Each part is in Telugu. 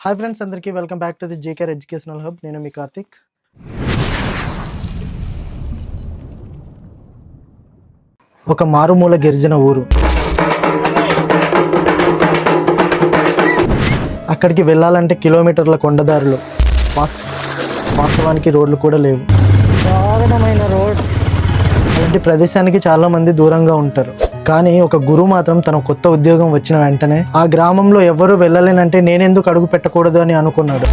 హాయ్ ఫ్రెండ్స్ అందరికీ welcome back to the JKR educational hub నేను మీ కార్తిక్. ఒక మారుమూల గిరిజన ఊరు. అక్కడికి వెళ్ళాలంటే కిలోమీటర్ల కొండదారులు. వాస్- వాస్తవానికి రోడ్లు కూడా లేవు. దారుణమైన రోడ్. అలాంటి ప్రదేశానికి చాలా మంది దూరంగా ఉంటారు. కానీ ఒక గురువు మాత్రం తన కొత్త ఉద్యోగం వచ్చిన వెంటనే ఆ గ్రామంలో ఎవరు వెళ్ళలేనంటే నేనెందుకు అడుగు పెట్టకూడదు అని అనుకున్నాడు.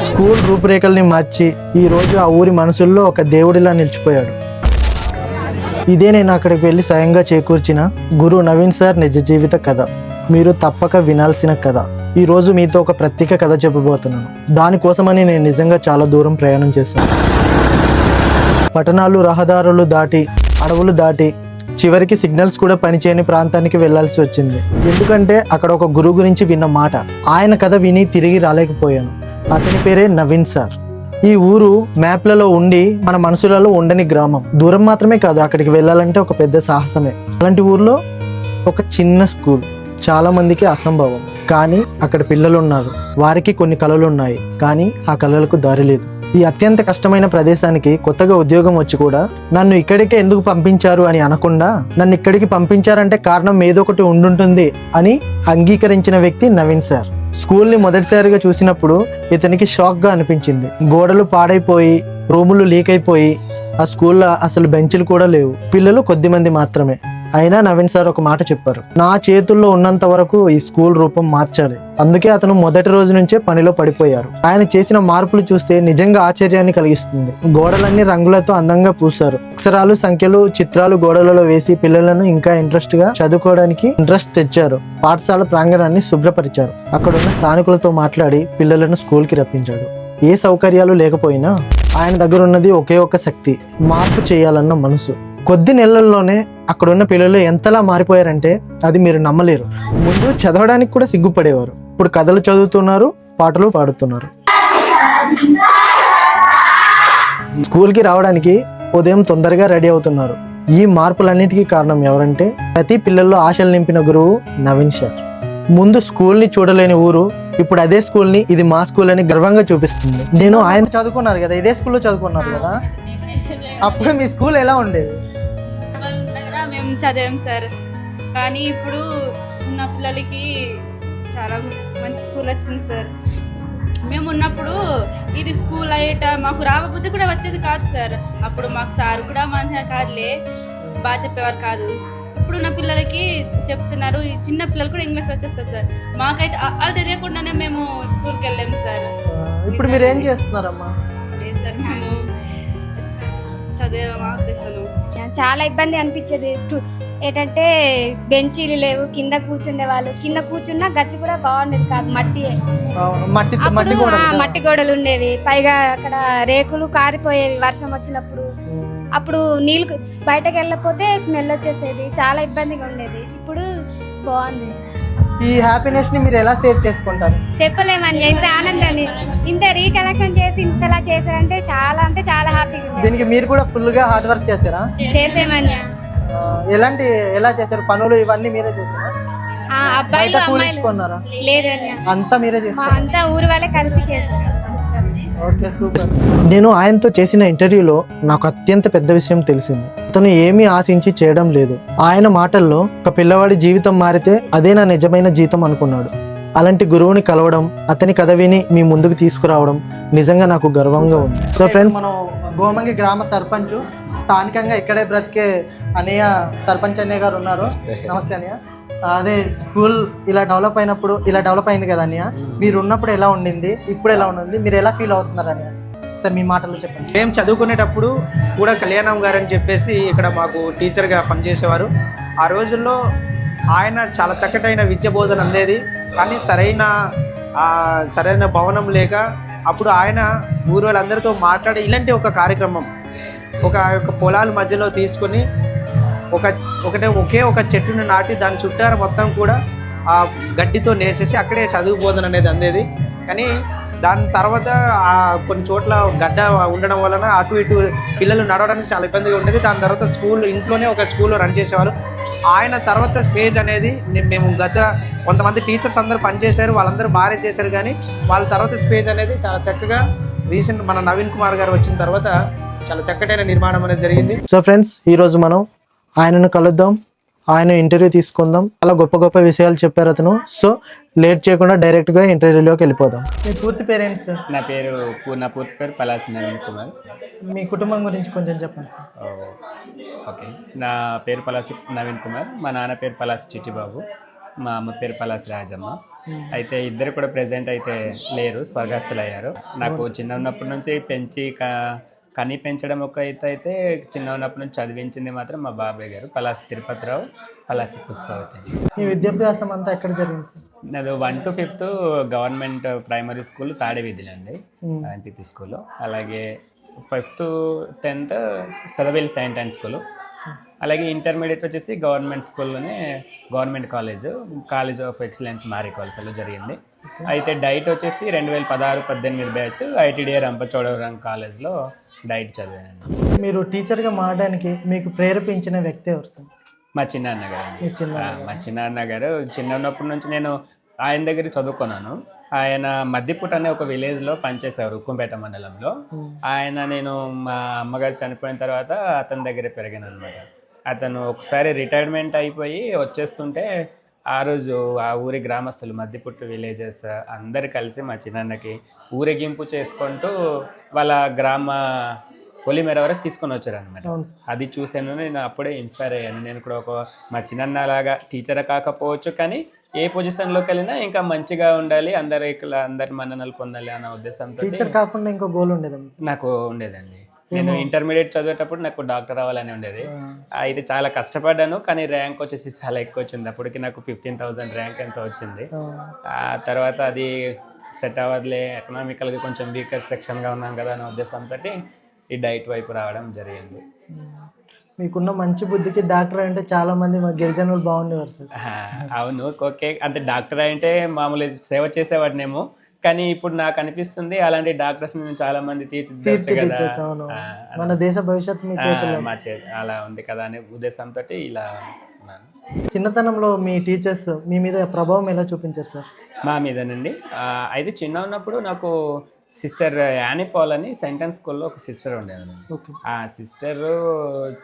స్కూల్ రూపురేఖల్ని మార్చి ఈ రోజు ఆ ఊరి మనసుల్లో ఒక దేవుడిలా నిలిచిపోయాడు. ఇదే నేను అక్కడికి వెళ్ళి స్వయంగా చేకూర్చిన గురు నవీన్ సార్ నిజ జీవిత కథ. మీరు తప్పక వినాల్సిన కథ. ఈరోజు మీతో ఒక ప్రత్యేక కథ చెప్పబోతున్నాను. దానికోసమని నేను నిజంగా చాలా దూరం ప్రయాణం చేశాను. పట్టణాలు రహదారులు దాటి అడవులు దాటి చివరికి సిగ్నల్స్ కూడా పనిచేయని ప్రాంతానికి వెళ్ళాల్సి వచ్చింది. ఎందుకంటే అక్కడ ఒక గురువు గురించి విన్న మాట. ఆయన కథ విని తిరిగి రాలేకపోయాను. అతని పేరే నవీన్ సార్. ఈ ఊరు మ్యాప్లలో ఉండి మన మనసులలో ఉండని గ్రామం. దూరం మాత్రమే కాదు అక్కడికి వెళ్ళాలంటే ఒక పెద్ద సాహసమే. అలాంటి ఊర్లో ఒక చిన్న స్కూల్. చాలా మందికి అసంభవం. కానీ అక్కడ పిల్లలు ఉన్నారు. వారికి కొన్ని కళలు ఉన్నాయి. కానీ ఆ కళలకు దారి లేదు. ఈ అత్యంత కష్టమైన ప్రదేశానికి కొత్తగా ఉద్యోగం వచ్చి కూడా నన్ను ఇక్కడికే ఎందుకు పంపించారు అని అనకుండా నన్ను ఇక్కడికి పంపించారంటే కారణం ఏదొకటి ఉండుంటుంది అని అంగీకరించిన వ్యక్తి నవీన్ సార్. స్కూల్ని మొదటిసారిగా చూసినప్పుడు ఇతనికి షాక్గా అనిపించింది. గోడలు పాడైపోయి రూములు లీక్ అయిపోయి ఆ స్కూల్లో అసలు బెంచులు కూడా లేవు. పిల్లలు కొద్దిమంది మాత్రమే. అయినా నవీన్ సార్ ఒక మాట చెప్పారు. నా చేతుల్లో ఉన్నంత వరకు ఈ స్కూల్ రూపం మార్చాలి. అందుకే అతను మొదటి రోజు నుంచే పనిలో పడిపోయారు. ఆయన చేసిన మార్పులు చూస్తే నిజంగా ఆశ్చర్యాన్ని కలిగిస్తుంది. గోడలన్నీ రంగులతో అందంగా పూశారు. అక్షరాలు సంఖ్యలు చిత్రాలు గోడలలో వేసి పిల్లలను ఇంకా ఇంట్రెస్ట్గా చదువుకోవడానికి ఇంట్రెస్ట్ తెచ్చారు. పాఠశాల ప్రాంగణాన్ని శుభ్రపరిచారు. అక్కడున్న స్థానికులతో మాట్లాడి పిల్లలను స్కూల్కి రప్పించాడు. ఏ సౌకర్యాలు లేకపోయినా ఆయన దగ్గర ఉన్నది ఒకే ఒక శక్తి మార్పు చేయాలన్న మనసు. కొద్ది నెలల్లోనే అక్కడ ఉన్న పిల్లలు ఎంతలా మారిపోయారంటే అది మీరు నమ్మలేరు. ముందు చదవడానికి కూడా సిగ్గుపడేవారు. ఇప్పుడు కథలు చదువుతున్నారు పాటలు పాడుతున్నారు. స్కూల్కి రావడానికి ఉదయం తొందరగా రెడీ అవుతున్నారు. ఈ మార్పులన్నిటికీ కారణం ఎవరంటే ప్రతి పిల్లల్లో ఆశలు నింపిన గురువు నవీన్ సార్. ముందు స్కూల్ని చూడలేని ఊరు ఇప్పుడు అదే స్కూల్ని ఇది మా స్కూల్ అని గర్వంగా చూపిస్తుంది. నేను ఆయన చదువుకున్నారు కదా ఇదే స్కూల్లో చదువుకున్నారు కదా. అప్పుడు మీ స్కూల్ ఎలా ఉండేది? చదివాం సార్ కానీ ఇప్పుడు ఉన్న పిల్లలకి చాలా మంచి స్కూల్ వచ్చింది సార్ మేము ఉన్నప్పుడు ఇది స్కూల్ అయ్యేట మాకు రావబుద్ధి కూడా వచ్చేది కాదు సార్ అప్పుడు మాకు సార్ కూడా మంచిగా కాదులే. బాగా చెప్పేవారు కాదు. ఇప్పుడున్న పిల్లలకి చెప్తున్నారు ఈ చిన్న పిల్లలు కూడా ఇంగ్లీష్ వచ్చేస్తారు సార్ మాకైతే వాళ్ళు తెలియకుండానే మేము స్కూల్కి వెళ్ళాము సార్ ఇప్పుడు మీరు ఏం చేస్తున్నారమ్మా? లేదు సార్ మేము ఆపేస్తాను చాలా ఇబ్బంది అనిపించేది. ఏంటంటే బెంచీలు లేవు కింద కూర్చుండే వాళ్ళు. కింద కూర్చున్నా గచ్చి కూడా బాగుండేది కాదు మట్టి. మట్టి మట్టి గోడలు ఉండేవి. పైగా అక్కడ రేకులు కారిపోయేవి వర్షం వచ్చినప్పుడు. అప్పుడు నీళ్ళు బయటకు వెళ్ళకపోతే స్మెల్ వచ్చేసేది. చాలా ఇబ్బందిగా ఉండేది. ఇప్పుడు బాగుంది. ఈ హ్యాపీనెస్ని మీరు ఎలా సేవ్ చేసుకుంటారు? చెప్పలేమని ఇంత ఆనందాన్ని ఇంత రీకనెక్షన్ చేసి ఇంతలా చేశారంటే చాలా అంటే చాలా హ్యాపీగా ఉంది దీనికి మీరు కూడా ఫుల్గా హార్డ్ వర్క్ చేశారా చేసేమని ఎలాంటి ఎలా చేశారు? పనులు ఇవన్నీ మీరే చేశారా? కూలించుకున్నారా లేదన్య అంతా మీరే చేశారు అంతా ఊరు వాళ్ళే కలిసి చేశారు. నేను ఆయనతో చేసిన ఇంటర్వ్యూలో నాకు అత్యంత పెద్ద విషయం తెలిసింది. అతను ఏమీ ఆశించి చేయడం లేదు. ఆయన మాటల్లో ఒక పిల్లవాడి జీవితం మారితే అదే నా నిజమైన జీతం అనుకున్నాడు. అలాంటి గురువుని కలవడం అతని కథ విని మీ ముందుకు తీసుకురావడం నిజంగా నాకు గర్వంగా ఉంది. సో ఫ్రెండ్స్ మనం గోమంగి గ్రామ సర్పంచ్ స్థానికంగా ఇక్కడే బ్రతికే అనయ్య సర్పంచ్ అన్నయ్య గారు ఉన్నారు. నమస్తే. అన్నయ్య అదే స్కూల్ ఇలా డెవలప్ అయినప్పుడు ఇలా డెవలప్ అయింది కదా అన్నయ్య? మీరు ఉన్నప్పుడు ఎలా ఉండింది? ఇప్పుడు ఎలా ఉండింది? మీరు ఎలా ఫీల్ అవుతున్నారు అన్నయ్య? సార్ మీ మాటల్లో చెప్పండి. మేము చదువుకునేటప్పుడు కూడా కళ్యాణం గారు అని చెప్పేసి ఇక్కడ మాకు టీచర్గా పనిచేసేవారు. ఆ రోజుల్లో ఆయన చాలా చక్కటైన విద్య బోధన అందేది. కానీ సరైన సరైన భవనం లేక అప్పుడు ఆయన ఊరు వాళ్ళందరితో మాట్లాడి ఇలాంటి ఒక కార్యక్రమం ఒక యొక్క పొలాల మధ్యలో తీసుకొని ఒక ఒకటే ఒకే ఒక చెట్టును నాటి దాని చుట్టారు మొత్తం కూడా ఆ గడ్డితో నేసేసి అక్కడే చదువు బోధన అనేది అందేది. కానీ దాని తర్వాత ఆ కొన్ని చోట్ల గడ్డ ఉండడం వలన అటు ఇటు పిల్లలు నడవడానికి చాలా ఇబ్బందిగా ఉండేది. దాని తర్వాత స్కూల్ ఇంట్లోనే ఒక స్కూల్ రన్ చేసేవారు ఆయన తర్వాత స్పేజ్ అనేది మేము గత కొంతమంది టీచర్స్ అందరూ పనిచేశారు వాళ్ళందరూ బాగానే చేశారు. కానీ వాళ్ళ తర్వాత స్పేజ్ అనేది చాలా చక్కగా రీసెంట్ మన నవీన్ కుమార్ గారు వచ్చిన తర్వాత చాలా చక్కటైన నిర్మాణం అనేది జరిగింది. సో ఫ్రెండ్స్ ఈరోజు మనం ఆయనను కలుద్దాం ఆయన ఇంటర్వ్యూ తీసుకుందాం. చాలా గొప్ప గొప్ప విషయాలు చెప్పారు అతను. సో లేట్ చేయకుండా డైరెక్ట్గా ఇంటర్వ్యూలోకి వెళ్ళిపోదాం. మీ పూర్తి పేరెంట్స్ సార్? నా పేరు నా పూర్తి పేరు పలాసి నవీన్ కుమార్. మీ కుటుంబం గురించి కొంచెం చెప్పండి సార్. ఓకే. నా పేరు పలాసి నవీన్ కుమార్ మా నాన్న పేరు పలాసి చిట్టిబాబు మా అమ్మ పేరు పలాసి రాజమ్మ. అయితే ఇద్దరు కూడా ప్రెసెంట్ అయితే లేరు స్వర్గస్థులు అయ్యారు నాకు చిన్న ఉన్నప్పటి నుంచి పెంచి కని పెంచడం ఒక అయితే చిన్న ఉన్నప్పటి నుంచి చదివించింది మాత్రం మా బాబాయ్ గారు పలాసి తిరుపతిరావు పలాసి పుష్పవతి. మీ విద్యాభ్యాసం అంతా ఎక్కడ జరిగింది నాది one to fifth government primary school తాడేవిధిలండి. NTP school. అలాగే fifth tenth Pedaveli saint and school. అలాగే ఇంటర్మీడియట్ వచ్చేసి గవర్నమెంట్ స్కూల్లోనే government college college of excellence మారి కాలేజ్లో జరిగింది అయితే డైట్ వచ్చేసి రెండు వేల పదహారు పద్దెనిమిది బ్యాచ్ ఐటీడీఆర్ రంపచోడవరం కాలేజ్లో డైట్ చదివాను. మీరు టీచర్గా మారడానికి మీకు ప్రేరేపించిన వ్యక్తి ఎవరు సార్? మా చిన్నాన్న గారు మీ చిన్న ఆ, మా చిన్నాన్న గారు చిన్న ఉన్నప్పటి నుంచి నేను ఆయన దగ్గర చదువుకున్నాను. ఆయన మద్దిపుట్ అనే ఒక విలేజ్లో పనిచేశారు ఉక్కుంపేట మండలంలో. ఆయన నేను మా అమ్మగారు చనిపోయిన తర్వాత అతని దగ్గర పెరిగాను అనమాట అతను ఒకసారి రిటైర్మెంట్ అయిపోయి వచ్చేస్తుంటే ఆ రోజు ఆ ఊరి గ్రామస్తులు మద్దిపుట్టు విలేజెస్ అందరు కలిసి మా చిన్నాన్నకి ఊరేగింపు చేసుకుంటూ వాళ్ళ గ్రామ పొలిమేర వరకు తీసుకొని వచ్చారు అనమాట అది చూశాను నేను అప్పుడే ఇన్స్పైర్ అయ్యాను. నేను కూడా ఒక మా చిన్న లాగా టీచర్ కాకపోవచ్చు కానీ ఏ పొజిషన్లోకి వెళ్ళినా ఇంకా మంచిగా ఉండాలి అందరి అందరి మన్ననలు పొందాలి అన్న ఉద్దేశంతో టీచర్ కాకుండా ఇంకో గోల్ ఉండేది నాకు ఉండేదండి. నేను ఇంటర్మీడియట్ చదివేటప్పుడు నాకు డాక్టర్ అవ్వాలని ఉండేది. అయితే చాలా కష్టపడ్డాను కానీ ర్యాంక్ వచ్చేసి చాలా ఎక్కువ వచ్చింది. అప్పటికి నాకు ఫిఫ్టీన్ థౌసండ్ ర్యాంక్ ఎంతో వచ్చింది. ఆ, తర్వాత అది సెట్ అవ్వదులే ఎకనామికల్గా కొంచెం వీకర్ సెక్షన్గా ఉన్నాం కదా అనే ఉద్దేశంతో ఈ డైట్ వైపు రావడం జరిగింది. మీకున్న మంచి బుద్ధికి డాక్టర్ అంటే చాలా మంది మా గిరిజనులు బాగుండేవారు సార్. అవును. ఓకే. అంటే డాక్టర్ అంటే మామూలు సేవ చేసేవాడినేమో కానీ ఇప్పుడు నాకు అనిపిస్తుంది అలాంటి డాక్టర్స్ నేను చాలా మంది మన దేశ భవిష్యత్తు మీ మా అలా ఉంది కదా అనే ఉద్దేశంతో ఇలా ఉన్నాను. చిన్నతనంలో మీ టీచర్స్ మీ మీద ప్రభావం ఎలా చూపించారు సార్? మా మీదనండి. అయితే చిన్న ఉన్నప్పుడు నాకు సిస్టర్ యానీ పాల్ అని సెంటెన్స్ స్కూల్లో ఒక సిస్టర్ ఉండేది ఆ సిస్టర్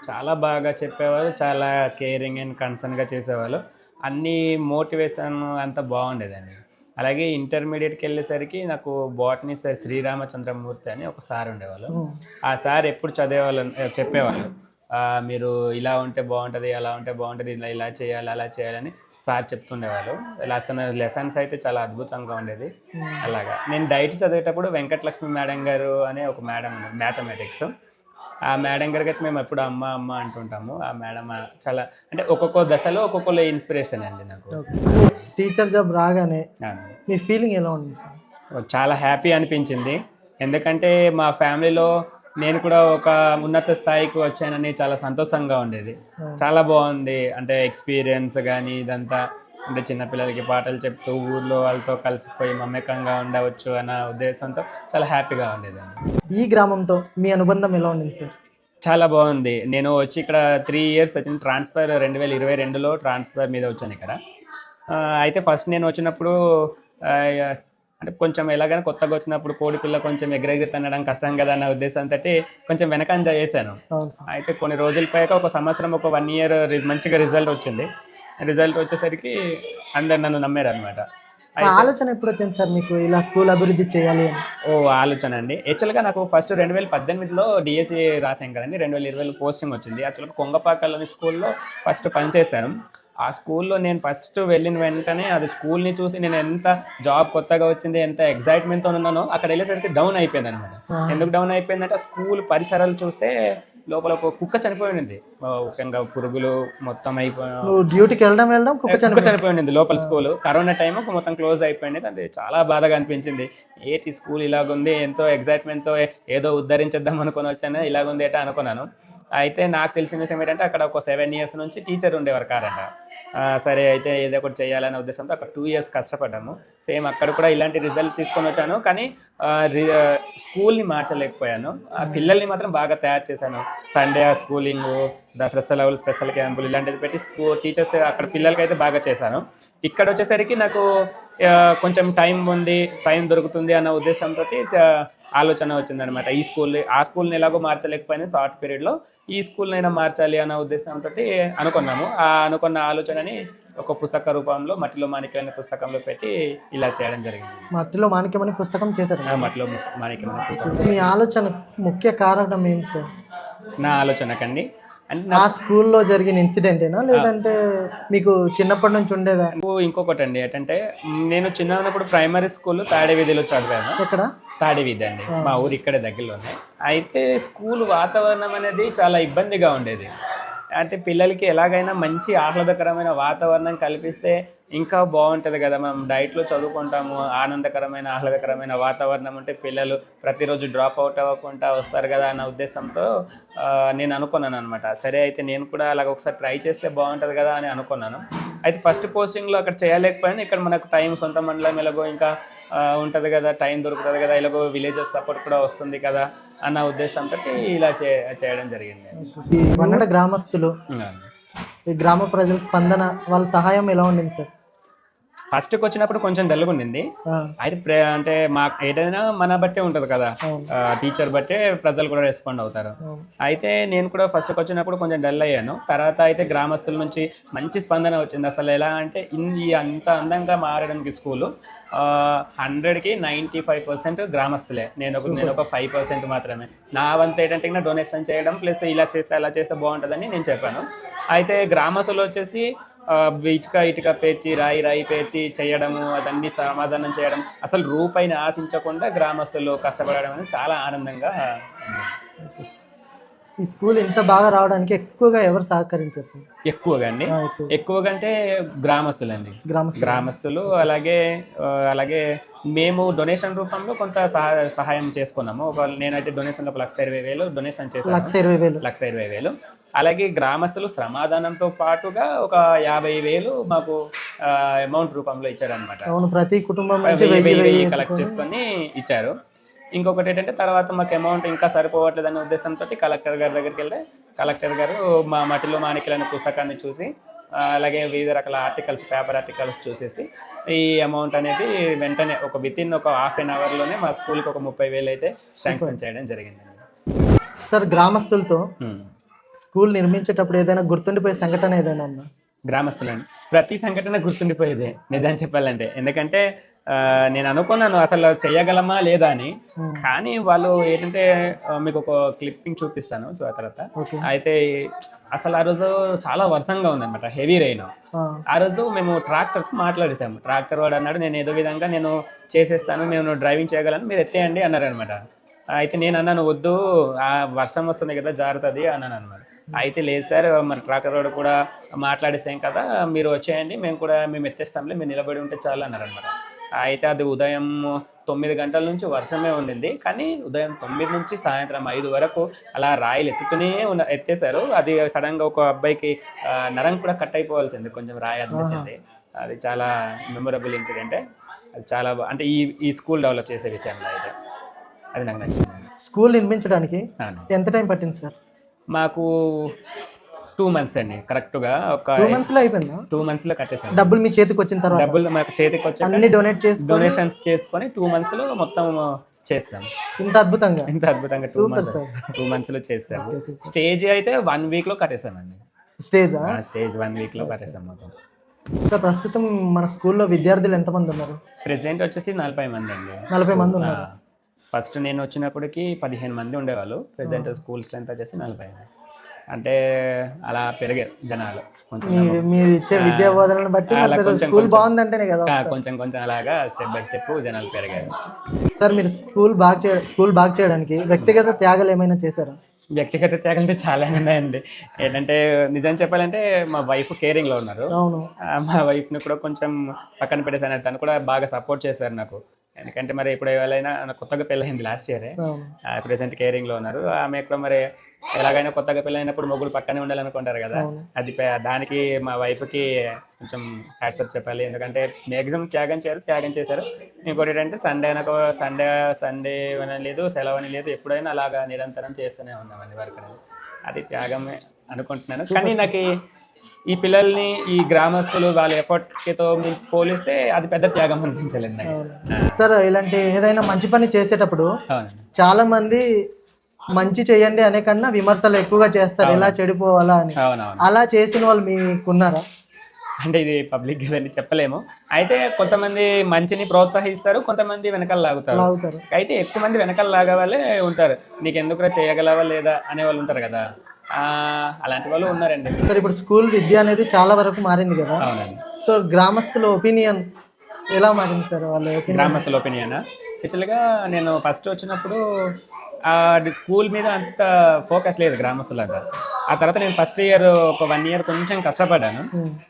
చాలా బాగా చెప్పేవారు చాలా కేరింగ్ అండ్ కన్సర్న్గా చేసేవాళ్ళు. అన్ని మోటివేషన్ అంతా బాగుండేదండి. అలాగే ఇంటర్మీడియట్కి వెళ్ళేసరికి నాకు బాటనీ సార్ శ్రీరామచంద్రమూర్తి అని ఒక సార్ ఉండేవాళ్ళు. ఆ సార్ ఎప్పుడు చదివేవాళ్ళు చెప్పేవాళ్ళు. మీరు ఇలా ఉంటే బాగుంటుంది అలా ఉంటే బాగుంటుంది ఇలా ఇలా చేయాలి అలా చేయాలని సార్ చెప్తుండేవాళ్ళు. లెసన్ లెసన్స్ అయితే చాలా అద్భుతంగా ఉండేది. అలాగా. నేను డైట్ చదివేటప్పుడు వెంకటలక్ష్మి మేడం గారు అనే ఒక మేడం మ్యాథమెటిక్స్ ఆ మేడం గారికి అయితే మేము ఎప్పుడు అమ్మ అమ్మ అంటుంటాము. ఆ మేడం చాలా అంటే ఒక్కొక్క దశలో ఒక్కొక్కరు ఇన్స్పిరేషన్ అండి నాకు. టీచర్ జాబ్ రాగానే. మీ ఫీలింగ్ ఎలా ఉంది సార్? చాలా హ్యాపీ అనిపించింది. ఎందుకంటే మా ఫ్యామిలీలో నేను కూడా ఒక ఉన్నత స్థాయికి వచ్చానని చాలా సంతోషంగా ఉండేది. చాలా బాగుంది. అంటే ఎక్స్పీరియన్స్ కానీ ఇదంతా. అంటే చిన్నపిల్లలకి పాటలు చెప్తూ ఊర్లో వాళ్ళతో కలిసిపోయి మమ్మకంగా ఉండవచ్చు అన్న ఉద్దేశంతో చాలా హ్యాపీగా ఉండేదండి ఈ గ్రామంతో మీ అనుబంధం ఎలా ఉండింది సార్? చాలా బాగుంది. నేను వచ్చి ఇక్కడ త్రీ ఇయర్స్ వచ్చిన ట్రాన్స్ఫర్ రెండు వేల ఇరవై రెండులో ట్రాన్స్ఫర్ మీద వచ్చాను ఇక్కడ. అయితే ఫస్ట్ నేను వచ్చినప్పుడు అంటే కొంచెం ఎలాగైనా కొత్తగా వచ్చినప్పుడు కోడి పిల్ల కొంచెం ఎగరెగిరి తినడం కష్టం కదా అన్న ఉద్దేశంతో అయితే వెనకంజ చేశాను అయితే కొన్ని రోజుల పైగా ఒక సంవత్సరం ఒక వన్ ఇయర్ మంచిగా రిజల్ట్ వచ్చింది. రిజల్ట్ వచ్చేసరికి అందరు నన్ను నమ్మారు అనమాట ఆలోచన ఎప్పుడు వచ్చింది సార్ మీకు ఇలా స్కూల్ అభివృద్ధి చేయాలి ఓ ఆలోచన అండి. యాక్చువల్గా నాకు ఫస్ట్ రెండు వేల పద్దెనిమిదిలో డిఎస్సి రాసాం కదండి. రెండు వేల ఇరవైలో పోస్టింగ్ వచ్చింది. యాక్చువల్గా కొంగపాకలోని స్కూల్లో ఫస్ట్ పనిచేశాను. ఆ స్కూల్లో నేను ఫస్ట్ వెళ్ళిన వెంటనే అది స్కూల్ని చూసి నేను ఎంత జాబ్ కొత్తగా వచ్చింది ఎంత ఎగ్జైట్మెంట్తో ఉన్నానో అక్కడ వెళ్ళేసరికి డౌన్ అయిపోయింది అనమాట ఎందుకు డౌన్ అయిపోయిందంటే ఆ స్కూల్ పరిసరాలు చూస్తే లోపల ఒక కుక్క చనిపోయి ఉంది ముఖ్యంగా పురుగులు మొత్తం అయిపోయి డ్యూటీకి వెళ్ళడం వెళ్ళడం కుక్క చనిపోయింది. చనిపోయింది లోపల స్కూల్. కరోనా టైం మొత్తం క్లోజ్ అయిపోయింది. అది చాలా బాధగా అనిపించింది. ఏంటి స్కూల్ ఇలాగుంది? ఎంతో ఎగ్జైట్మెంట్తో ఏదో ఉద్ధరించేద్దాం అనుకొని వచ్చాను? ఇలాగుంది ఏటా అనుకున్నాను. అయితే నాకు తెలిసిన విషయం ఏంటంటే అక్కడ ఒక సెవెన్ ఇయర్స్ నుంచి టీచర్ ఉండేవారు కారంట. సరే అయితే ఏదో ఒకటి చేయాలనే ఉద్దేశంతో అక్కడ టూ ఇయర్స్ కష్టపడ్డాము. సేమ్ అక్కడ కూడా ఇలాంటి రిజల్ట్ తీసుకొని వచ్చాను. కానీ రి- స్కూల్ని మార్చలేకపోయాను. ఆ పిల్లల్ని మాత్రం బాగా తయారు చేశాను. సండే స్కూలింగ్ దసరా సెలవులు స్పెషల్ క్యాంపులు ఇలాంటిది పెట్టి స్కూల్ టీచర్స్ అక్కడ పిల్లలకి అయితే బాగా చేశాను. ఇక్కడ వచ్చేసరికి నాకు కొంచెం టైం ఉంది టైం దొరుకుతుంది అన్న ఉద్దేశంతో ఆలోచన వచ్చిందనమాట ఈ స్కూల్ ఆ స్కూల్ని ఎలాగో మార్చలేకపోయినా షార్ట్ పీరియడ్లో. ఈ స్కూల్నైనా మార్చాలి అన్న ఉద్దేశంతో అనుకున్నాము. ఆ అనుకున్న ఆలోచనని ఒక పుస్తక రూపంలో మట్టిలో మాణిక్యం అనే పుస్తకంలో పెట్టి ఇలా చేయడం జరిగింది. మట్టిలో మాణిక్యం అనే పుస్తకం చేశారు. మట్టిలో మాణిక్యం అనే పుస్తకం మీ ఆలోచన ముఖ్య కారణం ఏంటి సార్? నా ఆలోచనకండి. ఆ స్కూల్లో జరిగిన ఇన్సిడెంటేనా? లేదంటే మీకు చిన్నప్పటి నుంచి ఉండేదా? ఇంకొకటి అండి. ఏంటంటే నేను చిన్న ఉన్నప్పుడు ప్రైమరీ స్కూల్ తాడే వీధిలో చదివాను. ఎక్కడ? తాడే వీధి అండి. మా ఊరు ఇక్కడే దగ్గరలోనే. అయితే స్కూల్ వాతావరణం అనేది చాలా ఇబ్బందిగా ఉండేది. అంటే పిల్లలకి ఎలాగైనా మంచి ఆహ్లాదకరమైన వాతావరణం కల్పిస్తే ఇంకా బాగుంటుంది కదా. మనం డైట్లో చదువుకుంటాము ఆనందకరమైన ఆహ్లాదకరమైన వాతావరణం ఉంటే పిల్లలు ప్రతిరోజు డ్రాప్ అవుట్ అవ్వకుండా వస్తారు కదా అన్న ఉద్దేశంతో నేను అనుకున్నాను అనమాట సరే అయితే నేను కూడా అలాగ ఒకసారి ట్రై చేస్తే బాగుంటుంది కదా అని అనుకున్నాను. అయితే ఫస్ట్ పోస్టింగ్లో అక్కడ చేయలేకపోయాను. ఇక్కడ మనకు టైం సొంత మండలం ఎలాగో ఇంకా ఉంటుంది కదా టైం దొరుకుతుంది కదా ఇలాగో విలేజెస్ సపోర్ట్ కూడా వస్తుంది కదా. అన్న ఉద్దేశంతో ఇలా చే చేయడం జరిగింది ఈ వన్నడ గ్రామస్తులు. ఈ గ్రామ ప్రజల స్పందన వాళ్ళ సహాయం ఎలా ఉండింది సార్ ఫస్ట్కి వచ్చినప్పుడు కొంచెం డల్గా ఉండింది. అయితే అంటే మా ఏదైనా మన బట్టే ఉంటుంది కదా. టీచర్ బట్టే ప్రజలు కూడా రెస్పాండ్ అవుతారు. అయితే నేను కూడా ఫస్ట్కి వచ్చినప్పుడు కొంచెం డల్ అయ్యాను. తర్వాత అయితే గ్రామస్తుల నుంచి మంచి స్పందన వచ్చింది. అసలు ఎలా అంటే ఇన్ని అంత అందంగా మారడానికి స్కూలు హండ్రెడ్కి నైంటీ ఫైవ్ పర్సెంట్ గ్రామస్తులే. నేను ఒక నేను ఒక ఫైవ్ పర్సెంట్ మాత్రమే. నా వంతు ఏంటంటే డొనేషన్ చేయడం ప్లస్ ఇలా చేస్తే అలా చేస్తే బాగుంటుందని నేను చెప్పాను. అయితే గ్రామస్తులు వచ్చేసి ఇటుక ఇటుక పేర్చి రాయి రాయి పేర్చి చేయడము అదన్నీ సమాధానం చేయడం. అసలు రూపాయిని ఆశించకుండా గ్రామస్తులు కష్టపడడం అనేది చాలా ఆనందంగా. ఈ స్కూల్ ఇంత బాగా రావడానికి ఎక్కువగా ఎవరు సహకరించారు సార్? ఎక్కువగా అండి. ఎక్కువగా అంటే గ్రామస్తులండి. గ్రామస్తులు. గ్రామస్తులు అలాగే అలాగే మేము డొనేషన్ రూపంలో కొంత సహా సహాయం చేసుకున్నాము. ఒక నేనైతే డొనేషన్ ఒక లక్ష ఇరవై వేలు డొనేషన్ చేశాను. లక్ష ఇరవై వేలు. లక్ష ఇరవై వేలు. అలాగే గ్రామస్తులు శ్రమాదానంతో పాటుగా ఒక యాభై వేలు మాకు అమౌంట్ రూపంలో ఇచ్చారనమాట అవును ప్రతి కుటుంబం కలెక్ట్ చేసుకొని ఇచ్చారు. ఇంకొకటి ఏంటంటే తర్వాత మాకు అమౌంట్ ఇంకా సరిపోవట్లేదు అనే ఉద్దేశంతో కలెక్టర్ గారి దగ్గరికి వెళ్తే కలెక్టర్ గారు మా మట్టిలో మాణిక్యులు అనే పుస్తకాన్ని చూసి అలాగే వివిధ రకాల ఆర్టికల్స్ పేపర్ ఆర్టికల్స్ చూసేసి ఈ అమౌంట్ అనేది వెంటనే ఒక విత్ ఇన్ ఒక హాఫ్ అన్ అవర్లోనే మా స్కూల్కి ఒక ముప్పై వేలు అయితే శాంక్షన్ చేయడం జరిగింది సార్ గ్రామస్తులతో. స్కూల్ నిర్మించేటప్పుడు ఏదైనా గుర్తుండిపోయే సంఘటన ఏదైనా ఉందా? గ్రామస్తులండి ప్రతి సంఘటన గుర్తుండిపోయేదే నిజం చెప్పాలంటే. ఎందుకంటే నేను అనుకున్నాను అసలు చేయగలమా లేదా అని. కానీ వాళ్ళు ఏంటంటే మీకు ఒక క్లిప్పింగ్ చూపిస్తాను తర్వాత. అయితే అసలు ఆ రోజు చాలా వర్షంగా ఉందన్నమాట హెవీ రెయిన్ ఆ, రోజు మేము ట్రాక్టర్తో మాట్లాడేసాము ట్రాక్టర్ వాడు అన్నాడు నేను ఏదో విధంగా నేను చేసేస్తాను నేను డ్రైవింగ్ చేయగలను మీరు ఎత్తేయండి అన్నారు అనమాట అయితే నేను అన్నాను వద్దు ఆ వర్షం వస్తుంది కదా జారుతుంది అన్నాను అనమాట. అయితే లేదు సార్ మరి ట్రాకర్ వాడు కూడా మాట్లాడేసాం కదా మీరు వచ్చేయండి మేము కూడా మేము ఎత్తేస్తాంలే మీరు నిలబడి ఉంటే చాలు అన్నారు అనమాట. అయితే అది ఉదయం తొమ్మిది గంటల నుంచి వర్షమే ఉండింది కానీ ఉదయం తొమ్మిది నుంచి సాయంత్రం ఐదు వరకు అలా రాయిలు ఎత్తుతూనే ఉన్న ఎత్తేసారు అది సడన్గా ఒక అబ్బాయికి నరం కూడా కట్ అయిపోవాల్సింది కొంచెం రాయి అనిపిస్తుంది అది చాలా మెమొరబుల్ ఇన్సిడెంటే. అది చాలా అంటే ఈ ఈ స్కూల్ డెవలప్ చేసే విషయంలో అయితే. అది నాకు నచ్చింది. స్కూల్ నిర్మించడానికి. ఎంత టైం పట్టింది సార్? మాకు టూ మంత్స్ అండి కరెక్ట్గా ఒక టూ మంత్స్లో అయిపోయిందా? టూ మంత్స్లో కట్టేసాను డబ్బులు మీ చేతికి వచ్చిన తర్వాత? డబ్బులు మాకు చేతికి వచ్చి అన్ని డొనేట్ చేసుకొని? డొనేషన్స్ చేసుకొని టూ మంత్స్లో మొత్తం చేస్తాం. ఇంత అద్భుతంగా? ఇంత అద్భుతంగా టూ మంత్స్. టూ చేసాము Okay, super. స్టేజ్ అయితే వన్ వీక్లో కట్టేసామండి స్టేజ్? స్టేజ్ వన్ వీక్లో కట్టేసాం మొత్తం. సార్ ప్రస్తుతం మన స్కూల్లో విద్యార్థులు ఎంతమంది ఉన్నారు? ప్రెసెంట్ వచ్చేసి నలభై మంది అండి. నలభై మంది ఉన్నారు. ఫస్ట్ నేను వచ్చినప్పటికి పదిహేను మంది ఉండేవాళ్ళు. ప్రెసెంట్ స్కూల్ స్ట్రెంత్ వచ్చేసి నలభై అఅంటే అలా పెరిగారు జనాలు. మీరు ఇచ్చే విద్యా బోధనను బట్టి స్కూల్. బాగుందంటేనే కదా. కొంచెం కొంచెం అలాగా స్టెప్ బై స్టెప్ జనాలు పెరిగారు. సార్ మీరు స్కూల్ బాగా చే స్కూల్ బాగా చేయడానికి వ్యక్తిగత త్యాగాలు ఏమైనా చేశారా? వ్యక్తిగత త్యాగాలు చాలా ఉన్నాయండి. ఏంటంటే నిజం చెప్పాలంటే మా వైఫ్ కేరింగ్లో ఉన్నారు. అవును. ఆ, మా వైఫ్ని కూడా కొంచెం పక్కన పెట్టేసాను తను కూడా బాగా సపోర్ట్ చేశారు నాకు. ఎందుకంటే మరి ఇప్పుడు ఎవరైనా కొత్తగా పెళ్ళయింది లాస్ట్ ఇయరే. ప్రెసెంట్ కేరింగ్లో ఉన్నారు. ఆమె కూడా మరి ఎలాగైనా కొత్తగా పెళ్ళైనప్పుడు మొగ్గులు పక్కనే ఉండాలనుకుంటారు కదా. అది దానికి మా వైఫ్కి కొంచెం హ్యాట్సప్ చెప్పాలి. ఎందుకంటే మ్యాక్సిమం త్యాగం చేయాలి త్యాగం చేశారు. ఇంకోటి ఏంటంటే సండే అనక సండే సండే అని లేదు సెలవు అని లేదు ఎప్పుడైనా అలాగా నిరంతరం చేస్తూనే ఉన్నామండి వర్క్ అనేది. అది త్యాగమే అనుకుంటున్నాను. కానీ నాకు ఈ- పిల్లల్ని ఈ గ్రామస్తులు వాళ్ళ ఎఫర్ట్తో పోలిస్తే అది పెద్ద త్యాగం అనిపించలేదు సార్ ఇలాంటి ఏదైనా మంచి పని చేసేటప్పుడు చాలా మంది మంచి చేయండి అనే కన్నా విమర్శలు ఎక్కువగా చేస్తారు ఇలా చెడిపోవాలా అని. అలా చేసిన వాళ్ళు మీకున్నారా? అంటే ఇది పబ్లిక్ కదండి చెప్పలేము. అయితే కొంతమంది మంచిని ప్రోత్సహిస్తారు కొంతమంది వెనకాల లాగుతారు. అయితే ఎక్కువ మంది వెనకాల లాగే వాళ్ళే ఉంటారు. నీకు ఎందుకురా చేయగలవా లేదా అనే వాళ్ళు ఉంటారు కదా. అలాంటి వాళ్ళు ఉన్నారండి. సార్ ఇప్పుడు స్కూల్ విద్య అనేది చాలా వరకు మారింది కదా. అవునండి. సో గ్రామస్తుల ఒపీనియన్ ఎలా మారింది సార్ వాళ్ళ గ్రామస్తుల ఒపీనియన్? యాక్చువల్గా నేను ఫస్ట్ వచ్చినప్పుడు స్కూల్ మీద అంత ఫోకస్ లేదు గ్రామస్తులంతా. ఆ తర్వాత నేను ఫస్ట్ ఇయర్ ఒక వన్ ఇయర్ కొంచెం కష్టపడ్డాను.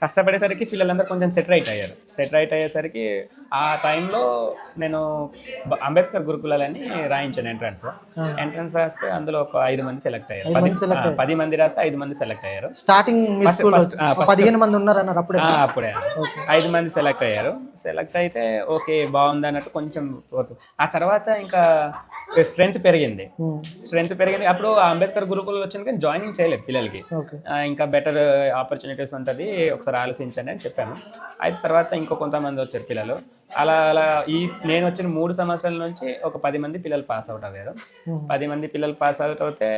కష్టపడేసరికి పిల్లలందరూ కొంచెం సెట్ రైట్ అయ్యారు. సెట్ రైట్ అయ్యేసరికి ఆ టైంలో నేను అంబేద్కర్ గురుకులాలని రాయించాను ఎంట్రన్స్. ఎంట్రన్స్ రాస్తే అందులో ఒక ఐదు మంది సెలెక్ట్ అయ్యారు. పది మంది రాస్తే ఐదు మంది సెలెక్ట్ అయ్యారు. స్టార్టింగ్ పదిహేను మంది ఉన్నారన్నారు అప్పుడే. అప్పుడే. ఐదు మంది సెలెక్ట్ అయ్యారు. సెలెక్ట్ అయితే ఓకే బాగుంది అన్నట్టు కొంచెం ఆ తర్వాత ఇంకా స్ట్రెంత్ పెరిగింది. ఉమ్, స్ట్రెంత్ పెరిగింది. అప్పుడు అంబేద్కర్ గురుకులు వచ్చింది కానీ జాయినింగ్ చేయలేదు పిల్లలకి. ఇంకా బెటర్ ఆపర్చునిటీస్ ఉంటుంది. ఒకసారి ఆలోచించండి అని చెప్పాను. అయితే తర్వాత ఇంకో కొంతమంది వచ్చారు పిల్లలు. అలా అలా ఈ నేను వచ్చిన మూడు సంవత్సరాల నుంచి ఒక పది మంది పిల్లలు పాస్ అవుట్ అయ్యారు. పది మంది పిల్లలు పాస్ అవుట్ అవుతే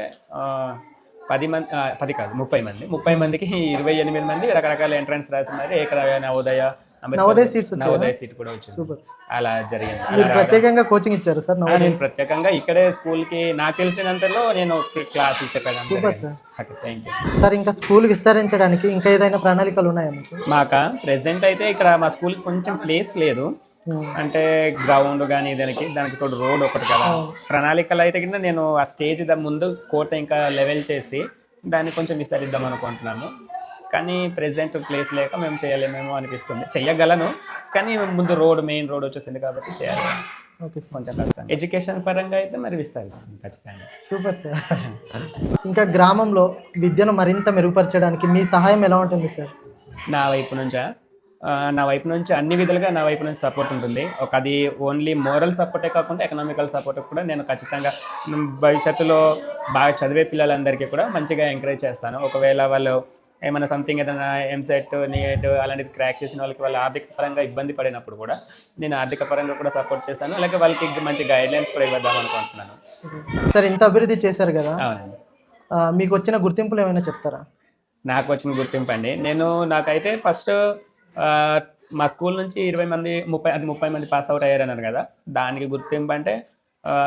పది మంది పది కాదు ముప్పై మంది. ముప్పై మందికి ఇరవై ఎనిమిది మంది రకరకాల ఎంట్రన్స్ రాసినారు ఏకలవ్య నవోదయ అంబేద్కర్ నవోదయ వచ్చాయా? నవోదయ సీట్ కూడా వచ్చింది. అలా జరిగింది. మీరు ప్రత్యేకంగా కోచింగ్ ఇచ్చారు సార్ నేను ప్రత్యేకంగా ఇక్కడే స్కూల్కి నాకు తెలిసినంతలో నేను క్లాస్ చెప్పాను super sir. Thank you sir ఇంకా స్కూల్ విస్తరించడానికి ఇంకా ఏదైనా ప్రణాళికలు ఉన్నాయా మీకు? ప్రెసిడెంట్ అయితే ఇక్కడ మా స్కూల్కి కొంచెం ప్లేస్ లేదు. ఉమ్, అంటే గ్రౌండ్ కానీ దానికి దానికి తోడు రోడ్ ఒకటి కదా. ప్రణాళికలు అయితే కింద నేను ఆ స్టేజ్ ముందు కోట ఇంకా లెవెల్ చేసి దాన్ని కొంచెం విస్తరిద్దాం అనుకుంటున్నాము కానీ ప్రెసిడెంట్ ప్లేస్ లేక మేము చేయలేమేమో అనిపిస్తుంది. చెయ్యగలను కానీ ముందు రోడ్ మెయిన్ రోడ్ వచ్చేసింది కాబట్టి చేయాలి. ఓకే కొంచెం కష్టం. ఎడ్యుకేషన్ పరంగా అయితే మరి విస్తరిస్తుంది ఖచ్చితంగా. Super sir. ఇంకా గ్రామంలో విద్యను మరింత మెరుగుపరచడానికి మీ సహాయం ఎలా ఉంటుంది సార్? నా వైపు నుంచా? నా వైపు నుంచి అన్ని విధాలుగా నా వైపు నుంచి సపోర్ట్ ఉంటుంది. ఒక అది ఓన్లీ మోరల్ సపోర్టే కాకుండా ఎకనామికల్ సపోర్ట్ కూడా నేను ఖచ్చితంగా భవిష్యత్తులో బాగా చదివే పిల్లలందరికీ కూడా మంచిగా ఎంకరేజ్ చేస్తాను. ఒకవేళ వాళ్ళు ఏమైనా సంథింగ్ ఏదైనా ఎంసెట్ నీట్ అలాంటిది క్రాక్ చేసిన వాళ్ళకి వాళ్ళు ఆర్థిక పరంగా ఇబ్బంది పడినప్పుడు కూడా నేను ఆర్థిక పరంగా కూడా సపోర్ట్ చేస్తాను. అలాగే వాళ్ళకి మంచి గైడ్లైన్స్ కూడా ఇవ్వద్దాం అనుకుంటున్నాను. సార్ ఇంత అభివృద్ధి చేశారు కదా? అవునండి. మీకు వచ్చిన గుర్తింపులు ఏమైనా చెప్తారా? నాకు వచ్చిన గుర్తింపు అండి. నేను నాకైతే ఫస్ట్ మా స్కూల్ నుంచి ఇరవై మంది ముప్పై అది ముప్పై మంది పాస్ అవుట్ అయ్యారు అన్నారు కదా. దానికి గుర్తింపు అంటే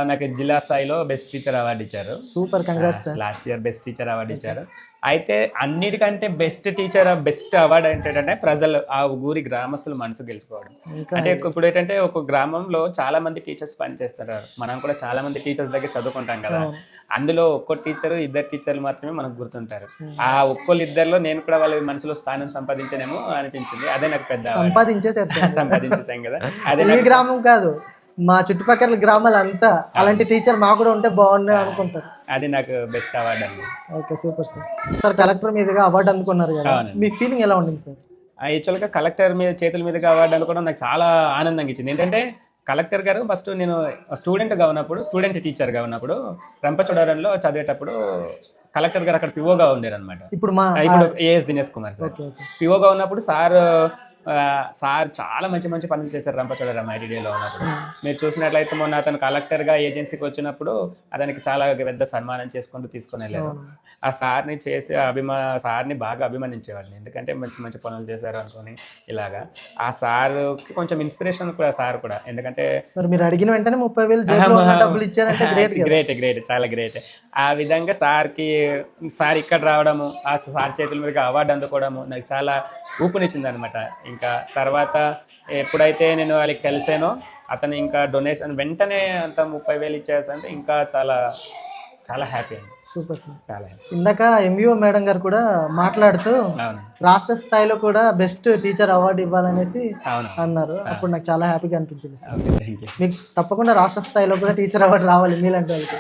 నాకు జిల్లా స్థాయిలో బెస్ట్ టీచర్ అవార్డు ఇచ్చారు. Super congrats sir. Last year best teacher award ఇచ్చారు. అయితే అన్నిటికంటే బెస్ట్ టీచర్ బెస్ట్ అవార్డు ఏంటంటే ప్రజలు ఆ ఊరి గ్రామస్తులు మనసు గెలుచుకోవడం. అంటే ఇప్పుడు ఏంటంటే ఒక గ్రామంలో చాలా మంది టీచర్స్ పనిచేస్తారు. మనం కూడా చాలా మంది టీచర్స్ దగ్గర చదువుకుంటాం కదా. అందులో ఒక్కో టీచర్ ఇద్దరు టీచర్లు మాత్రమే మనకు గుర్తుంటారు. ఆ ఒక్కోళ్ళు ఇద్దరిలో నేను కూడా వాళ్ళ మనసులో స్థానం సంపాదించానేమో అనిపించింది. అదే నాకు పెద్ద సంపాదించేసాం కదా. అదే గ్రామం కాదు. మా చుట్టుపక్కల గ్రామాలు అంతా అలాంటి టీచర్ మాకు కూడా ఉంటే బాగుండే అనుకుంటారు. అది నాకు బెస్ట్ అవార్డు అండి. Okay super sir. Sir collector మీదుగా అవార్డు అందుకున్నారు కదా. అవునండి. మీ ఫీలింగ్ ఎలా ఉండింది సార్? యాక్చువల్గా కలెక్టర్ మీద చేతుల మీదుగా అవార్డు అనుకోవడం నాకు చాలా ఆనందంగా ఇచ్చింది. ఏంటంటే కలెక్టర్ గారు ఫస్ట్ నేను స్టూడెంట్గా ఉన్నప్పుడు స్టూడెంట్ టీచర్గా ఉన్నప్పుడు రంపచోడవరంలో చదివేటప్పుడు కలెక్టర్ గారు అక్కడ పిఓగా ఉండేరు అనమాట ఇప్పుడు మా ఇప్పుడు AS Dinesh Kumar sir. Okay okay. పిఓగా ఉన్నప్పుడు సార్ సార్ చాలా మంచి మంచి పనులు చేశారు రంపచోడవరం ఐటీడీలో ఉన్నప్పుడు. మీరు చూసినట్లయితే మొన్న అతను కలెక్టర్గా ఏజెన్సీకి వచ్చినప్పుడు అతనికి చాలా పెద్ద సన్మానం చేసుకుంటూ తీసుకొని వెళ్ళారు. ఆ సార్ని చేసి అభిమా సార్ని బాగా అభిమానించేవాడిని. ఎందుకంటే మంచి మంచి పనులు చేశారు అనుకొని ఇలాగా. ఆ సార్కి కొంచెం ఇన్స్పిరేషన్ కూడా సార్ కూడా. ఎందుకంటే మరి అడిగిన వెంటనే ముప్పై వేలు డబ్బులు ఇచ్చారంటే గ్రేట్ గ్రేట్ గ్రేట్ చాలా గ్రేట్ ఆ విధంగా సార్కి సార్ ఇక్కడ రావడము ఆ సార్ చేతుల మీదుగా అవార్డు అందుకోవడము నాకు చాలా ఊపునిచ్చింది అనమాట ఇంకా తర్వాత ఎప్పుడైతే నేను వాళ్ళకి కలిసానో అతను ఇంకా డొనేషన్ వెంటనే అంత ముప్పై వేలు ఇచ్చేసంటే ఇంకా చాలా చాలా హ్యాపీ అండి సూపర్ సార్ చాలా. ఇందాక ఎంవిఓ మేడం గారు కూడా మాట్లాడుతూ రాష్ట్ర స్థాయిలో కూడా బెస్ట్ టీచర్ అవార్డు ఇవ్వాలనేసి అన్నారు. అప్పుడు నాకు చాలా హ్యాపీగా అనిపించింది సార్. మీకు తప్పకుండా రాష్ట్ర స్థాయిలో కూడా టీచర్ అవార్డు రావాలి మీలాంటి వాళ్ళకి.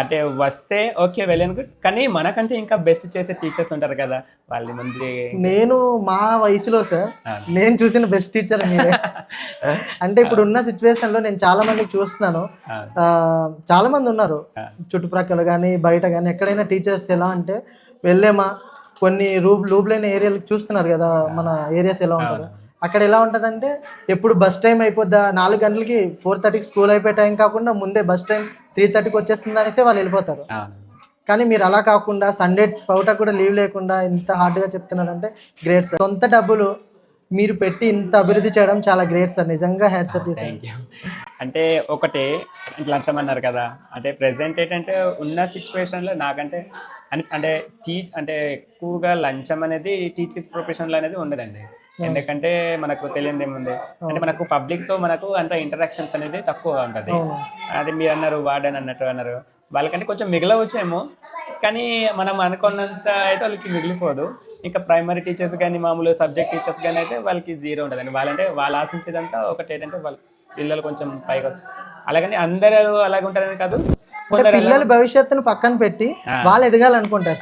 అంటే వస్తే ఓకే వెళ్ళాను కానీ మనకంటే ఇంకా బెస్ట్ చేసే టీచర్స్ ఉంటారు కదా వాళ్ళ ముందు నేను మా వయసులో సార్. నేను చూసిన బెస్ట్ టీచర్ మీరే. అంటే ఇప్పుడు ఉన్న సిచ్యువేషన్లో నేను చాలా మందికి చూస్తున్నాను. చాలా మంది ఉన్నారు. చుట్టుప్రక్కల కానీ బయట కానీ ఎక్కడైనా టీచర్స్ ఎలా అంటే వెళ్ళేమా కొన్ని రూప్ లూప్లైన ఏరియాలు చూస్తున్నారు కదా మన ఏరియాస్ ఎలా ఉంటారు. అక్కడ ఎలా ఉంటుందంటే ఎప్పుడు బస్ టైం అయిపోద్దా? నాలుగు గంటలకి ఫోర్ థర్టీకి స్కూల్ అయిపోయే టైం కాకుండా ముందే బస్ టైం త్రీ థర్టీకి వచ్చేస్తుంది అనేసి వాళ్ళు వెళ్ళిపోతారు. కానీ మీరు అలా కాకుండా సండే పౌట కూడా లీవ్ లేకుండా ఇంత హార్డ్గా చెప్తున్నారంటే గ్రేట్ సార్ సొంత డబ్బులు మీరు పెట్టి ఇంత అభివృద్ధి చేయడం చాలా గ్రేట్ సార్ నిజంగా hats off sir thank you అంటే ఒకటి లంచం అన్నారు కదా. అంటే ప్రెసెంట్ ఏంటంటే ఉన్న సిచ్యువేషన్లో నాకంటే అంటే టీ అంటే ఎక్కువగా లంచం అనేది టీచింగ్ ప్రొఫెషన్లో అనేది ఉండదండి. ఎందుకంటే మనకు తెలియదు ఏముంది? అంటే మనకు పబ్లిక్తో మనకు అంత ఇంటరాక్షన్స్ అనేది తక్కువగా ఉంటుంది. అది మీరు అన్నారు వార్డెన్ అన్నట్టు అన్నారు. వాళ్ళకంటే కొంచెం మిగలవచ్చేమో. కానీ మనం అనుకున్నంత అయితే వాళ్ళకి మిగిలిపోదు. ఇంకా ప్రైమరీ టీచర్స్ కానీ మామూలు సబ్జెక్ట్ టీచర్స్ కానీ అయితే వాళ్ళకి జీరో ఉంటుందండి. వాళ్ళంటే వాళ్ళు ఆశించేదంతా ఒకటి ఏంటంటే వాళ్ళ పిల్లలు కొంచెం పైగా అలాగని అందరూ అలాగే ఉంటారని కాదు. పిల్లల భవిష్యత్తును పక్కన పెట్టి. వాళ్ళు ఎదగాలనుకుంటారు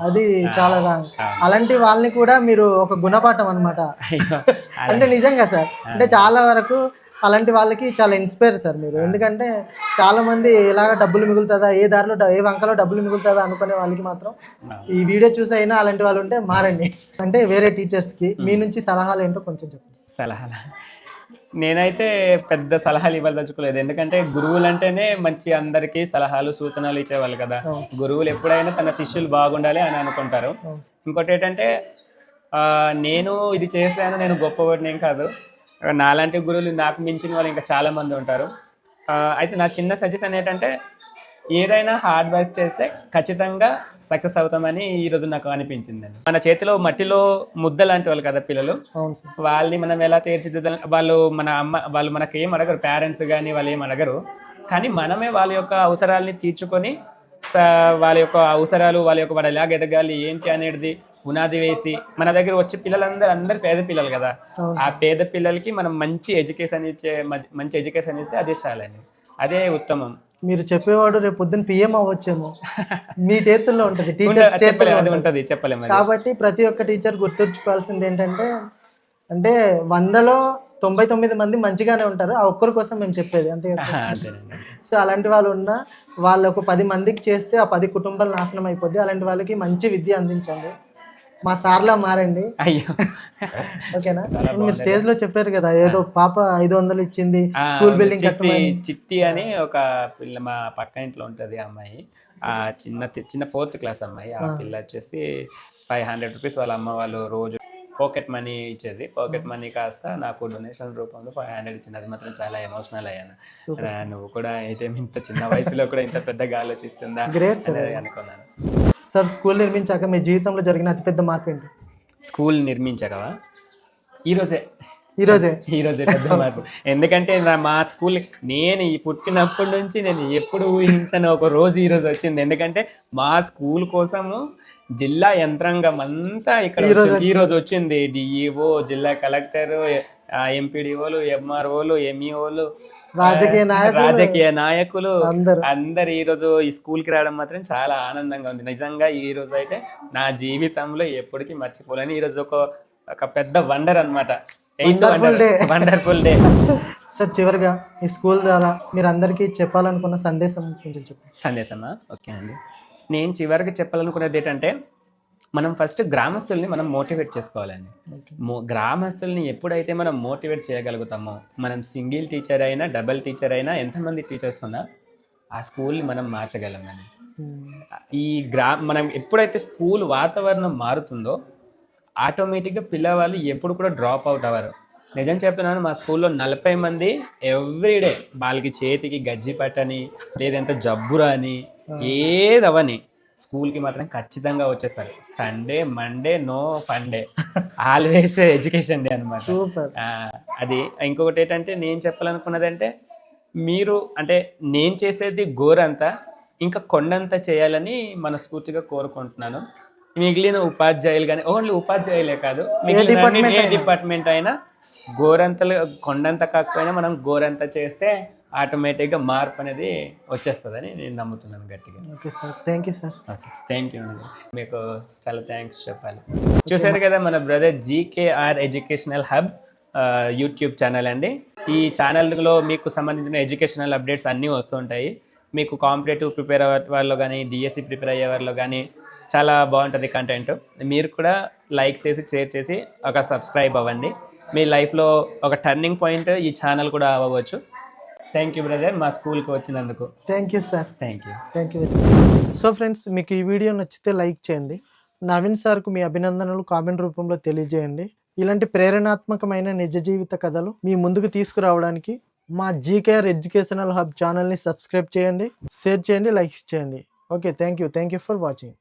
అది చాలా రాంగ్. అలాంటి వాళ్ళని కూడా మీరు ఒక గుణపాఠం అన్నమాట. అయ్యో. అంటే నిజంగా సార్. అంటే చాలా వరకు అలాంటి వాళ్ళకి చాలా ఇన్స్పైర్ సార్ మీరు. ఎందుకంటే చాలా మంది ఎలాగ డబ్బులు మిగులుతుందా ఏ దారిలో ఏ వంకలో డబ్బులు మిగులుతుందా అనుకునే వాళ్ళకి మాత్రం ఈ వీడియో చూసి అయినా అలాంటి వాళ్ళు ఉంటే మారండి. అంటే వేరే టీచర్స్కి మీ నుంచి సలహాలు ఏంటో కొంచెం చెప్పండి సలహాలు? నేనైతే పెద్ద సలహాలు ఇవ్వదలుచుకోలేదు ఎందుకంటే గురువులు అంటేనే మంచి అందరికీ సలహాలు సూచనలు ఇచ్చేవాళ్ళు కదా. గురువులు ఎప్పుడైనా తన శిష్యులు బాగుండాలి అని అనుకుంటారు. ఇంకోటి ఏంటంటే నేను ఇది చేశాను నేను గొప్పవాడిని ఏం కాదు. నాలాంటి గురువులు నాకు మించిన వాళ్ళు ఇంకా చాలా మంది ఉంటారు. అయితే నా చిన్న సజెషన్ ఏంటంటే ఏదైనా హార్డ్ వర్క్ చేస్తే ఖచ్చితంగా సక్సెస్ అవుతామని ఈరోజు నాకు అనిపించిందండి. మన చేతిలో మట్టిలో ముద్ద లాంటి వాళ్ళు కదా పిల్లలు? వాళ్ళని మనం ఎలా తీర్చిదిద్దాలి? వాళ్ళు మన అమ్మ వాళ్ళు మనకి ఏం అడగరు. పేరెంట్స్ కానీ వాళ్ళు ఏం అడగరు. కానీ మనమే వాళ్ళ యొక్క అవసరాలని తీర్చుకొని వాళ్ళ యొక్క అవసరాలు వాళ్ళ యొక్క వాడు ఎలాగ ఎదగాలి ఏంటి అనేది పునాది వేసి మన దగ్గర వచ్చే పిల్లలందరూ అందరు పేద పిల్లలు కదా. ఆ పేద పిల్లలకి మనం మంచి ఎడ్యుకేషన్ ఇచ్చే మంచి ఎడ్యుకేషన్ ఇస్తే అదే చాలండి. అదే ఉత్తమం. మీరు చెప్పేవాడు రేపు పొద్దున్న పిఎం అవ్వచ్చేమో. మీ చేతుల్లో ఉంటుంది చేతుల్లో అది ఉంటుంది. చెప్పలేము. కాబట్టి ప్రతి ఒక్క టీచర్ గుర్తుంచుకోవాల్సింది ఏంటంటే అంటే వందలో తొంభై తొమ్మిది మంది మంచిగానే ఉంటారు ఆ ఒక్కరి కోసం మేము చెప్పేది అంతే సో అలాంటి వాళ్ళు ఉన్నా వాళ్ళు ఒక పది మందికి చేస్తే ఆ పది కుటుంబాలు నాశనం అయిపోద్ది అలాంటి వాళ్ళకి మంచి విద్య అందించండి. మా సార్లా మారండి. అయ్యో. ఓకేనా? మీరు స్టేజ్లో చెప్పారు కదా ఏదో పాప ఐదు వందలు ఇచ్చింది ఆ, స్కూల్ బిల్డింగ్ చిట్టి కట్టమని. చిట్టి అని ఒక పిల్ల మా పక్క ఇంట్లో ఉంటుంది ఆ అమ్మాయి. ఆ చిన్న చిన్న ఫోర్త్ క్లాస్ అమ్మాయి. ఆ. పిల్ల వచ్చేసి ఫైవ్ హండ్రెడ్ రూపీస్ వాళ్ళ అమ్మ వాళ్ళు రోజు పాకెట్ మనీ ఇచ్చేది. పాకెట్ మనీ కాస్త నాకు డొనేషన్ రూపంలో ఫైవ్ హండ్రెడ్ ఇచ్చింది. అది మాత్రం చాలా ఎమోషనల్ అయ్యాను. నువ్వు కూడా అయితే ఇంత చిన్న వయసులో కూడా ఇంత పెద్దగా ఆలోచిస్తుందా. అనేది అనుకున్నాను. సార్ స్కూల్ నిర్మించాక మీ జీవితంలో జరిగిన అతిపెద్ద మార్పు ఏంటి స్కూల్ నిర్మించగవా ఈరోజే ఈరోజే ఈ రోజే పెద్ద మార్పు. ఎందుకంటే నా మా స్కూల్ నేను ఈ పుట్టినప్పటి నుంచి నేను ఎప్పుడు ఊహించని ఒక రోజు ఈ రోజు వచ్చింది. ఎందుకంటే మా స్కూల్ కోసము జిల్లా యంత్రాంగం అంతా ఇక్కడ ఈ రోజు వచ్చింది. డిఈఓ జిల్లా కలెక్టర్ ఎంపీడీఓలు ఎంఆర్ఓలు ఎంఈఓలు రాజకీయ నాయకులు రాజకీయ నాయకులు అందరూ. ఈ రోజు ఈ స్కూల్కి రావడం మాత్రం చాలా ఆనందంగా ఉంది. నిజంగా ఈ రోజు అయితే నా జీవితంలో ఎప్పటికీ మర్చిపోలేని. ఈ రోజు ఒక ఒక పెద్ద వండర్ అనమాట. వండర్ఫుల్ డే సార్ చివరిగా ఈ స్కూల్ ద్వారా మీరు అందరికీ చెప్పాలనుకున్న సందేశం కొంచెం చెప్పండి. సందేశమా? ఓకే అండి. నేను చివరికి చెప్పాలనుకున్నది ఏంటంటే మనం ఫస్ట్ గ్రామస్తుల్ని మనం మోటివేట్ చేసుకోవాలండి. మో గ్రామస్తుల్ని ఎప్పుడైతే మనం మోటివేట్ చేయగలుగుతామో మనం సింగిల్ టీచర్ అయినా డబల్ టీచర్ అయినా ఎంతమంది టీచర్స్ ఉన్నా ఆ స్కూల్ని మనం మార్చగలమండి. ఈ గ్రా మనం ఎప్పుడైతే స్కూల్ వాతావరణం మారుతుందో ఆటోమేటిక్గా పిల్లవాళ్ళు ఎప్పుడు కూడా డ్రాప్ అవుట్ అవ్వరు. నిజం చెప్తున్నాను మా స్కూల్లో నలభై మంది ఎవ్రీడే వాళ్ళకి చేతికి గజ్జి పట్టని లేదంటే జబ్బురా అని ఏదవని స్కూల్కి మాత్రం ఖచ్చితంగా వచ్చేస్తారు. Sunday Monday no funday always education day అనమాట అది ఇంకొకటి ఏంటంటే నేను చెప్పాలనుకున్నది అంటే మీరు అంటే నేను చేసేది గోరంతా ఇంకా కొండంత చేయాలని మనస్ఫూర్తిగా కోరుకుంటున్నాను. మిగిలిన ఉపాధ్యాయులు కానీ ఓన్లీ ఉపాధ్యాయులే కాదు మిగిలిన. డిపార్ట్మెంట్ అయినా గోరంతలు కొండంత కాకపోయినా మనం గోరంత చేస్తే ఆటోమేటిక్గా మార్పు అనేది వచ్చేస్తుందని నేను నమ్ముతున్నాను గట్టిగా. Okay sir thank you sir. Okay thank you మీకు చాలా థ్యాంక్స్ చెప్పాలి. చూసారు కదా మన brother GKR educational hub YouTube channel అండి. ఈ ఛానల్లో మీకు సంబంధించిన ఎడ్యుకేషనల్ అప్డేట్స్ అన్నీ వస్తుంటాయి మీకు కాంపిటేటివ్ ప్రిపేర్ అయ్యే వాళ్ళు కానీ డిఎస్సి ప్రిపేర్ అయ్యే వాళ్ళు కానీ చాలా బాగుంటుంది కంటెంట్. మీరు కూడా లైక్ చేసి షేర్ చేసి ఒక సబ్స్క్రైబ్ అవ్వండి. మీ లైఫ్లో ఒక టర్నింగ్ పాయింట్ ఈ ఛానల్ కూడా అవ్వచ్చు. థ్యాంక్ యూ బ్రదర్ మా స్కూల్కి వచ్చినందుకు. Thank you sir thank you thank you so friends మీకు ఈ వీడియో నచ్చితే లైక్ చేయండి. నవీన్ సార్కు మీ అభినందనలు కామెంట్ రూపంలో తెలియజేయండి. ఇలాంటి ప్రేరణాత్మకమైన నిజ జీవిత కథలు మీ ముందుకు తీసుకురావడానికి మా జీకేఆర్ ఎడ్యుకేషనల్ హబ్ ఛానల్ని సబ్స్క్రైబ్ చేయండి షేర్ చేయండి లైక్స్ చేయండి. Okay thank you thank you for watching